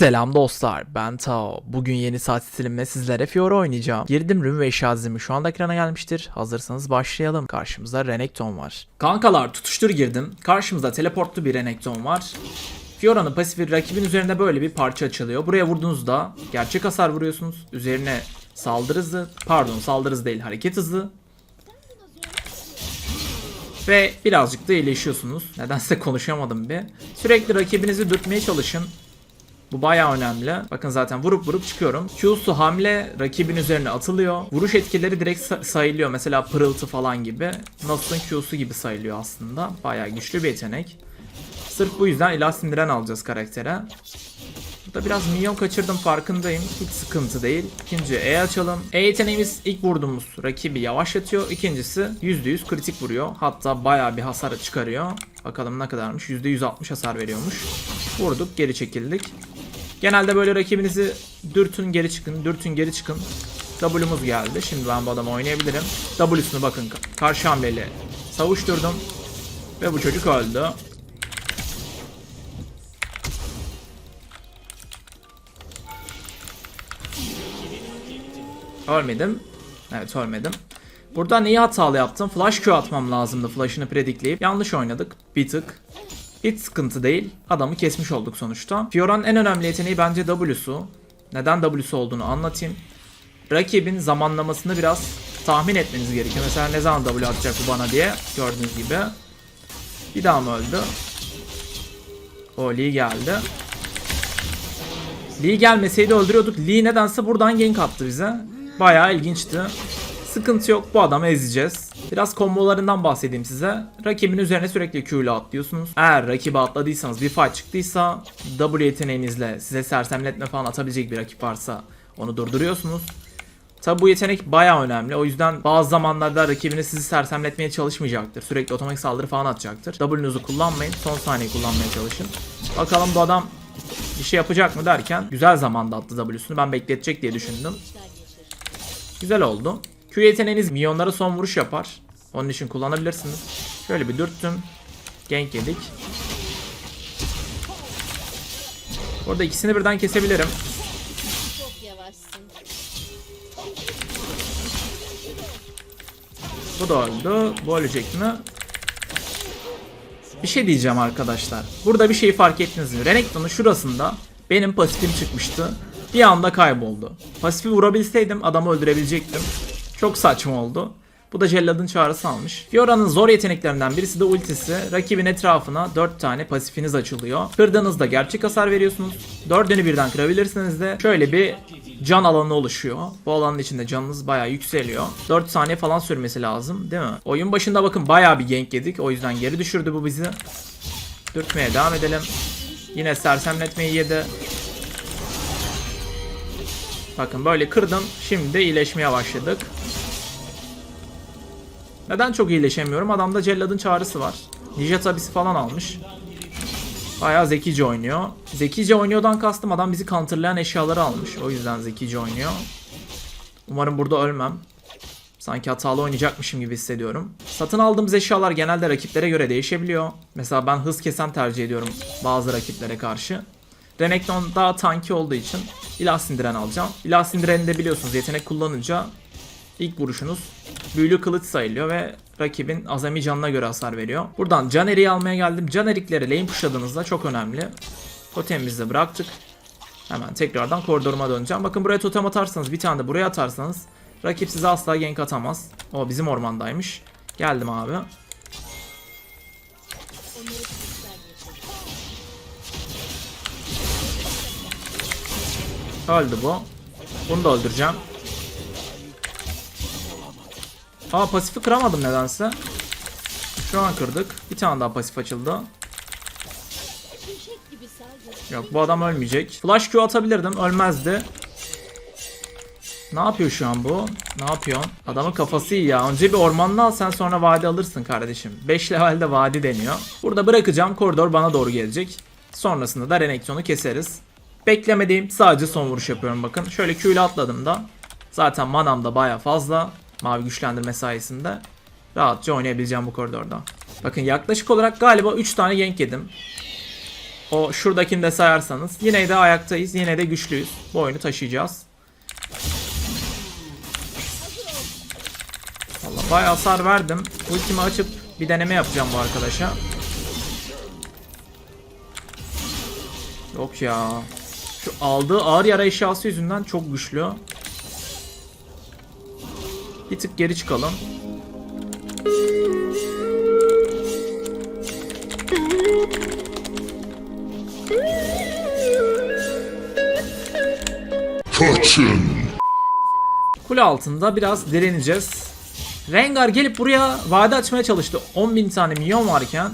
Selam dostlar ben Tao. Bugün yeni saat stilimle sizlere Fiora oynayacağım. Girdim rün ve eşya dizimi şu anda ekrana gelmiştir. Hazırsanız başlayalım. Karşımızda Renekton var. Kankalar tutuştur girdim. Karşımızda teleportlu bir Renekton var. Fiora'nın pasifi rakibin üzerinde böyle bir parça açılıyor. Buraya vurduğunuzda gerçek hasar vuruyorsunuz. Üzerine saldırı hızı, pardon saldırı hızı değil hareket hızı. Ve birazcık da iyileşiyorsunuz. Nedense konuşamadım bir. Sürekli rakibinizi dürtmeye çalışın. Bu bayağı önemli. Bakın zaten vurup vurup çıkıyorum. Q'su hamle rakibin üzerine atılıyor. Vuruş etkileri direkt sa- sayılıyor. Mesela pırıltı falan gibi. Nasus'un Q'su gibi sayılıyor aslında. Bayağı güçlü bir yetenek. Sırf bu yüzden ilah sindiren alacağız karaktere. Burada biraz minyon kaçırdım farkındayım. Hiç sıkıntı değil. İkinci E açalım. E yeteneğimiz ilk vurduğumuz rakibi yavaşlatıyor. İkincisi %100 kritik vuruyor. Hatta bayağı bir hasar çıkarıyor. Bakalım ne kadarmış. %160 hasar veriyormuş. Vurduk geri çekildik. Genelde böyle rakibinizi dürtün geri çıkın, dürtün geri çıkın. W'muz geldi. Şimdi ben bu adamı oynayabilirim. W'sunu bakın karşı hamleyle savuşturdum. Ve bu çocuk öldü. Ölmedim. Evet ölmedim. Burada neyi hatalı yaptım? Flash Q atmam lazımdı flash'ını predikleyip. Yanlış oynadık. Bir tık. Hiç sıkıntı değil. Adamı kesmiş olduk sonuçta. Fiora'nın en önemli yeteneği bence W'su. Neden W'su olduğunu anlatayım. Rakibin zamanlamasını biraz tahmin etmeniz gerekiyor. Mesela ne zaman W atacak bu bana diye gördüğünüz gibi. Bir daha mı öldü? O Lee geldi. Lee gelmeseydi öldürüyorduk. Lee nedense buradan gank attı bize. Bayağı ilginçti. Sıkıntı yok bu adamı ezeceğiz. Biraz kombolarından bahsedeyim size. Rakibin üzerine sürekli Q ile atlıyorsunuz. Eğer rakibe atladıysanız bir fight çıktıysa W yeteneğinizle size sersemletme falan atabilecek bir rakip varsa onu durduruyorsunuz. Tabi bu yetenek baya önemli. O yüzden bazı zamanlarda rakibiniz sizi sersemletmeye çalışmayacaktır. Sürekli otomatik saldırı falan atacaktır. W'nuzu kullanmayın. Son saniye kullanmaya çalışın. Bakalım bu adam bir şey yapacak mı derken güzel zamanda attı W'sunu. Ben bekletecek diye düşündüm. Güzel oldu. Q yeteneğiniz milyonlara son vuruş yapar. Onun için kullanabilirsiniz. Şöyle bir dürttüm. Gank yedik. Burada ikisini birden kesebilirim. Çok yavaşsın. Bu da öldü. Bu ölecek mi? Bir şey diyeceğim arkadaşlar. Burada bir şey fark ettiniz mi? Renekton'un şurasında benim pasifim çıkmıştı. Bir anda kayboldu. Pasifi vurabilseydim adamı öldürebilecektim. Çok saçma oldu. Bu da Cellad'ın çağrısı almış. Fiora'nın zor yeteneklerinden birisi de ultisi. Rakibin etrafına 4 tane pasifiniz açılıyor. Kırdığınızda gerçek hasar veriyorsunuz. 4'ünü birden kırabilirsiniz de şöyle bir can alanı oluşuyor. Bu alanın içinde canınız bayağı yükseliyor. 4 saniye falan sürmesi lazım değil mi? Oyun başında bakın bayağı bir gank yedik. O yüzden geri düşürdü bu bizi. Dürtmeye devam edelim. Yine sersemletmeyi yedi. Bakın böyle kırdım. Şimdi iyileşmeye başladık. Neden çok iyileşemiyorum? Adamda Cellad'ın çağrısı var. Ninja tabisi falan almış. Bayağı zekice oynuyor. Zekice oynuyordan kastım adam bizi counterlayan eşyaları almış. O yüzden zekice oynuyor. Umarım burada ölmem. Sanki hatalı oynayacakmışım gibi hissediyorum. Satın aldığımız eşyalar genelde rakiplere göre değişebiliyor. Mesela ben hız kesen tercih ediyorum bazı rakiplere karşı. Renekton daha tanki olduğu için ilah sindiren alacağım. İlah sindireni de biliyorsunuz yetenek kullanınca ilk vuruşunuz büyülü kılıç sayılıyor ve rakibin azami canına göre hasar veriyor. Buradan can eriği almaya geldim. Can erikleri lane pushladığınızda çok önemli. Totemimizi bıraktık. Hemen tekrardan koridoruma döneceğim. Bakın buraya totem atarsanız bir tane de buraya atarsanız rakip size asla gank atamaz. O bizim ormandaymış. Geldim abi. Öldü bu. Bunu da öldüreceğim. Aa pasifi kıramadım nedense. Şu an kırdık. Bir tane daha pasif açıldı. Yok bu adam ölmeyecek. Flash Q atabilirdim. Ölmezdi. Ne yapıyor şu an bu? Ne yapıyor? Adamın kafası iyi ya. Önce bir ormanını al sen sonra vadi alırsın kardeşim. 5 levelde vadi deniyor. Burada bırakacağım. Koridor bana doğru gelecek. Sonrasında da Renekton'u keseriz. Beklemediğim sadece son vuruş yapıyorum bakın. Şöyle Q ile atladım da. Zaten manam da baya fazla. Mavi güçlendirme sayesinde. Rahatça oynayabileceğim bu koridorda. Bakın yaklaşık olarak galiba 3 tane gank yedim. O şuradakini de sayarsanız yine de ayaktayız. Yine de güçlüyüz. Bu oyunu taşıyacağız. Valla bayağı hasar verdim. Ultimi açıp bir deneme yapacağım bu arkadaşa. Yok ya. Şu aldığı ağır yara eşyası yüzünden çok güçlü. Bir tık geri çıkalım. Kaçın. Kule altında biraz direneceğiz. Rengar gelip buraya vade açmaya çalıştı. 10.000 tane milyon varken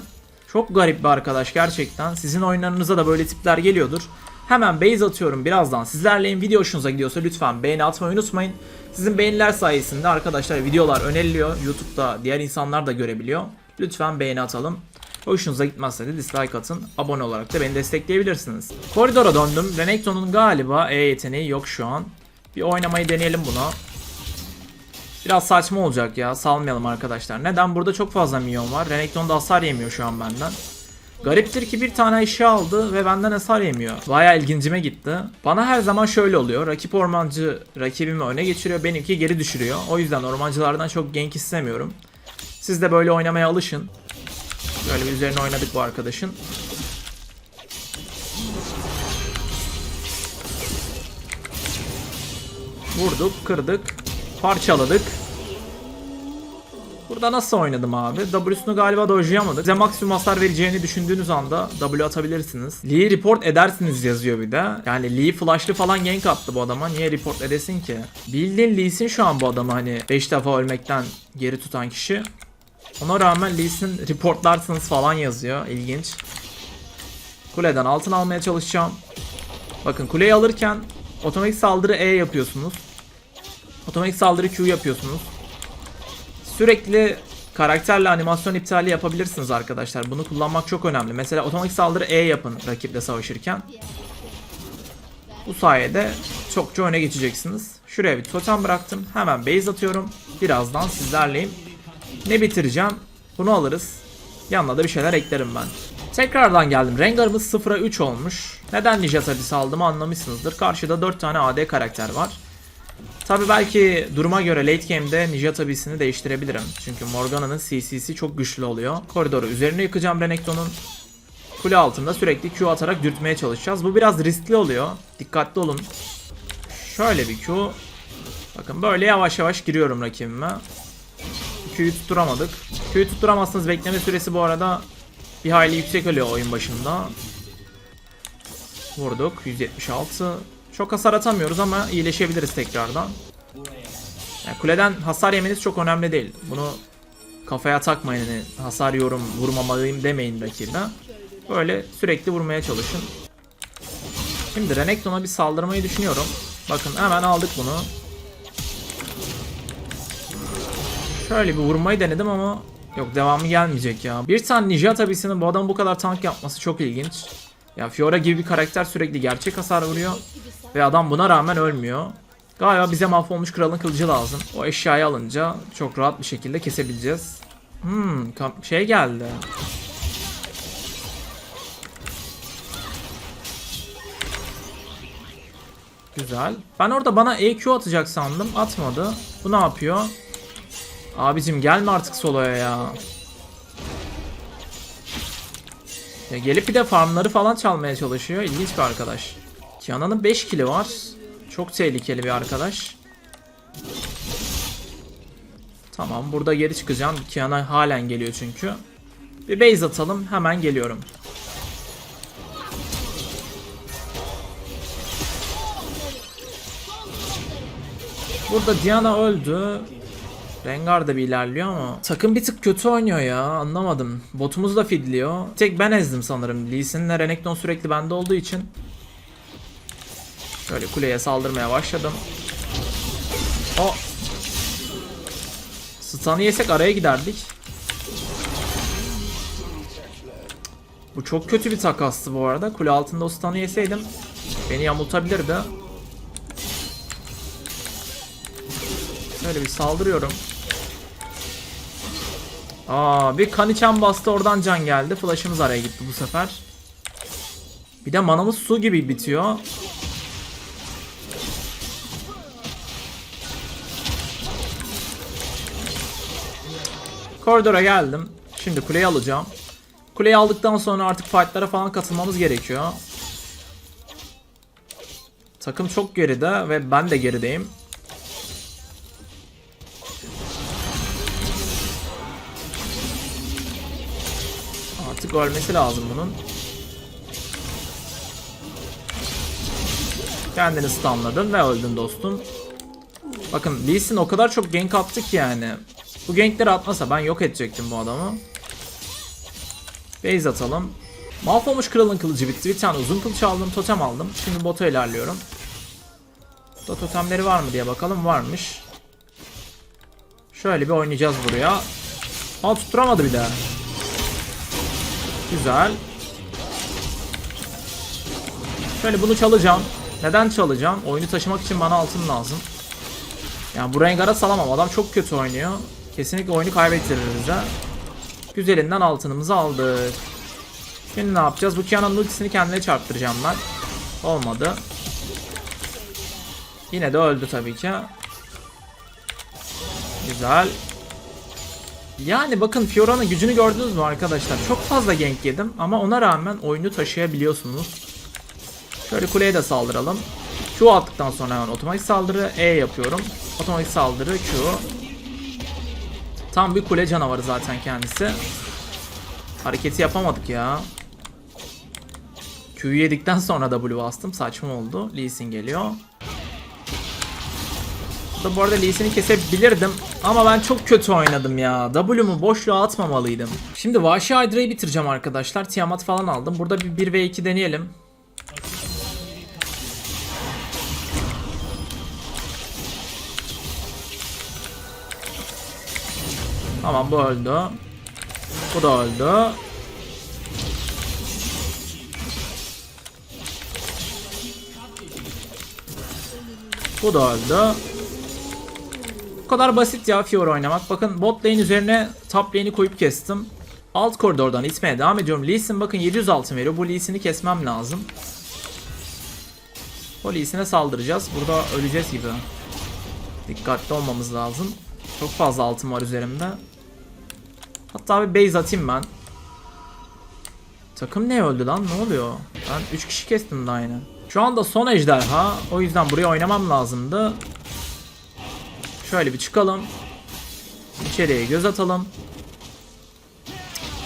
çok garip bir arkadaş gerçekten. Sizin oyunlarınıza da böyle tipler geliyordur. Hemen base atıyorum birazdan. Sizlerleyim video hoşunuza gidiyorsa lütfen beğeni atmayı unutmayın. Sizin beğeniler sayesinde arkadaşlar videolar öneriliyor. YouTube'da diğer insanlar da görebiliyor. Lütfen beğeni atalım. Hoşunuza gitmezse de dislike atın. Abone olarak da beni destekleyebilirsiniz. Koridora döndüm. Renekton'un galiba E yeteneği yok şu an. Bir oynamayı deneyelim buna. Biraz saçma olacak ya. Salmayalım arkadaşlar. Neden? Burada çok fazla milyon var. Renekton da hasar yemiyor şu an benden. Gariptir ki bir tane eşya aldı ve benden hasar yemiyor. Baya ilgincime gitti. Bana her zaman şöyle oluyor. Rakip ormancı rakibimi öne geçiriyor. Benimki geri düşürüyor. O yüzden ormancılardan çok gank istemiyorum. Siz de böyle oynamaya alışın. Böyle bir üzerine oynadık bu arkadaşın. Vurduk, kırdık, parçaladık. Burada nasıl oynadım abi? W'sunu galiba dojlayamadık. Size maksimum hasar vereceğini düşündüğünüz anda W atabilirsiniz. Lee'yi report edersiniz yazıyor bir de. Yani Lee flashlı falan gank attı bu adama. Niye report edesin ki? Bildiğin Lee Sin şu an bu adamı hani 5 defa ölmekten geri tutan kişi. Ona rağmen Lee Sin reportlarsınız falan yazıyor. İlginç. Kuleden altın almaya çalışacağım. Bakın kuleyi alırken otomatik saldırı E yapıyorsunuz. Otomatik saldırı Q yapıyorsunuz. Sürekli karakterle animasyon iptali yapabilirsiniz arkadaşlar. Bunu kullanmak çok önemli. Mesela otomatik saldırı E yapın rakiple savaşırken. Bu sayede çokça öne geçeceksiniz. Şuraya bir totem bıraktım. Hemen base atıyorum. Birazdan sizlerleyim. Ne bitireceğim? Bunu alırız. Yanına da bir şeyler eklerim ben. Tekrardan geldim. Rengar'ımız 0'a 3 olmuş. Neden Ninja Tabisi anlamışsınızdır. Karşıda 4 tane AD karakter var. Tabi belki duruma göre late game'de Ninja tabisini değiştirebilirim. Çünkü Morgana'nın CC'si çok güçlü oluyor. Koridoru üzerine yıkacağım Renekton'un. Kule altında sürekli Q atarak dürtmeye çalışacağız. Bu biraz riskli oluyor. Dikkatli olun. Şöyle bir Q. Bakın böyle yavaş yavaş giriyorum rakibime. Q'yu tutturamadık. Q'yu tutturamazsınız. Bekleme süresi bu arada bir hayli yüksek oluyor oyun başında. Vurduk. 176. Çok hasar atamıyoruz ama iyileşebiliriz tekrardan. Yani kuleden hasar yemeniz çok önemli değil. Bunu kafaya takmayın. Hani hasar yorum vurmamalıyım demeyin rakibe. Böyle sürekli vurmaya çalışın. Şimdi Renekton'a bir saldırmayı düşünüyorum. Bakın hemen aldık bunu. Şöyle bir vurmayı denedim ama yok devamı gelmeyecek ya. Bir tane Ninja tabisinin bu adam bu kadar tank yapması çok ilginç. Ya Fiora gibi bir karakter sürekli gerçek hasar vuruyor. Ve adam buna rağmen ölmüyor. Galiba bize mahvolmuş kralın kılıcı lazım. O eşyayı alınca çok rahat bir şekilde kesebileceğiz. Hmm, şey geldi. Güzel. Ben orada bana EQ atacak sandım. Atmadı. Bu ne yapıyor? Abicim gelme artık soloya ya. Ya gelip bir de farmları falan çalmaya çalışıyor. İlginç bir arkadaş. Kiana'nın 5 kili var. Çok tehlikeli bir arkadaş. Tamam burada geri çıkacağım. Kiana halen geliyor çünkü. Bir base atalım hemen geliyorum. Burada Diana öldü. Rengar da bir ilerliyor ama takım bir tık kötü oynuyor ya anlamadım. Botumuz da fidliyor. Tek ben ezdim sanırım. Lee Sin'le Renekton sürekli bende olduğu için. Şöyle kuleye saldırmaya başladım. O. Stun'ı yesek araya giderdik. Bu çok kötü bir takastı bu arada. Kule altında o stun'ı yeseydim beni yamultabilirdi. Şöyle bir saldırıyorum. Aa bir kan içen bastı oradan can geldi. Flash'ımız araya gitti bu sefer. Bir de manamız su gibi bitiyor. Koridora geldim. Şimdi kuleyi alacağım. Kuleyi aldıktan sonra artık fightlara falan katılmamız gerekiyor. Takım çok geride ve ben de gerideyim. Artık ölmesi lazım bunun. Kendini stunladın ve öldün dostum. Bakın Lee Sin o kadar çok gank attı ki yani. Bu gankleri atmasa ben yok edecektim bu adamı. Base atalım. Mahvolmuş kralın kılıcı bitti. Bir tane uzun kılıç aldım, totem aldım. Şimdi bota ilerliyorum. Burada totemleri var mı diye bakalım. Varmış. Şöyle bir oynayacağız buraya. Aa tutturamadı bir daha. Güzel. Şöyle bunu çalacağım. Neden çalacağım? Oyunu taşımak için bana altın lazım. Yani bu Rengar'a salamam. Adam çok kötü oynuyor. Kesinlikle oyunu kaybettirir bize. Güzelinden altınımızı aldık. Şimdi ne yapacağız? Bu Kiana'nın ultisini kendine çarptıracağım ben. Olmadı. Yine de öldü tabii ki. Güzel. Yani bakın Fiora'nın gücünü gördünüz mü arkadaşlar? Çok fazla gank yedim ama ona rağmen oyunu taşıyabiliyorsunuz. Şöyle kuleye de saldıralım. Q attıktan sonra hemen otomatik saldırı E yapıyorum. Otomatik saldırı Q. Tam bir kule canavarı zaten kendisi. Hareketi yapamadık ya. Q'yu yedikten sonra W bastım. Saçma oldu. Lee Sin geliyor. Burada bu arada Lee Sin'i kesebilirdim. Ama ben çok kötü oynadım ya. W'mu boşluğa atmamalıydım. Şimdi Vahşi Hydra'yı bitireceğim arkadaşlar. Tiamat falan aldım. Burada bir 1v2 deneyelim. Tamam bu öldü. Bu da öldü. Bu da öldü. Bu kadar basit ya Fiora oynamak. Bakın bot lane üzerine top lane'i koyup kestim. Alt koridordan itmeye devam ediyorum. Lee Sin bakın 700 altın veriyor. Bu Lee Sin'i kesmem lazım. O Lee Sin'e saldıracağız. Burada öleceğiz gibi. Dikkatli olmamız lazım. Çok fazla altın var üzerimde. Hatta bir base atayım ben. Takım ne öldü lan? Ne oluyor? Ben 3 kişi kestim daha yine. Şu anda son ejderha. O yüzden buraya oynamam lazımdı. Şöyle bir çıkalım. İçeriye göz atalım.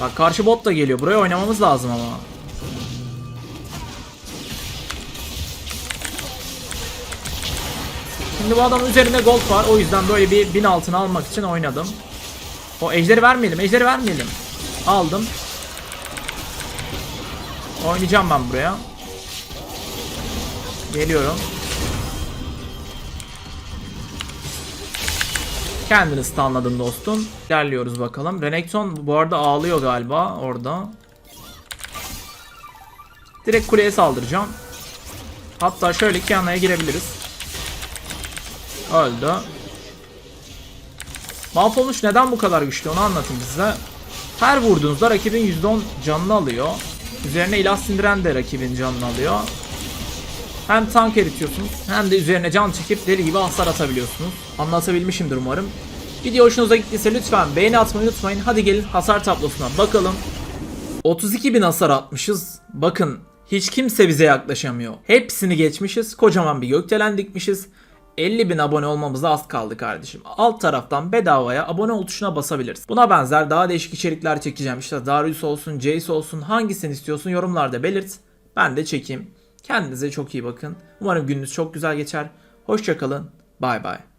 Bak karşı bot da geliyor. Buraya oynamamız lazım ama. Şimdi bu adamın üzerinde gold var. O yüzden böyle bir bin altın almak için oynadım. O ejderi vermeyelim. Ejderi vermeyelim. Aldım. Oynayacağım ben buraya. Geliyorum. Kendini stunladın dostum. İlerliyoruz bakalım. Renekton bu arada ağlıyor galiba orada. Direkt kuleye saldıracağım. Hatta şöyle Kiana'ya girebiliriz. Öldü. Mahvolmuş neden bu kadar güçlü onu anlatayım size. Her vurduğunuzda rakibin %10 canını alıyor. Üzerine ilah sindiren de rakibin canını alıyor. Hem tank eritiyorsunuz hem de üzerine can çekip deli gibi hasar atabiliyorsunuz. Anlatabilmişimdir umarım. Video hoşunuza gittiyse lütfen beğeni atmayı unutmayın. Hadi gelin hasar tablosuna bakalım. 32.000 hasar atmışız. Bakın hiç kimse bize yaklaşamıyor. Hepsini geçmişiz. Kocaman bir gökdelen dikmişiz. 50 bin abone olmamıza az kaldı kardeşim. Alt taraftan bedavaya abone ol tuşuna basabiliriz. Buna benzer daha değişik içerikler çekeceğim. İşte Darius olsun, Jace olsun hangisini istiyorsun yorumlarda belirt. Ben de çekeyim. Kendinize çok iyi bakın. Umarım gününüz çok güzel geçer. Hoşçakalın. Bay bay.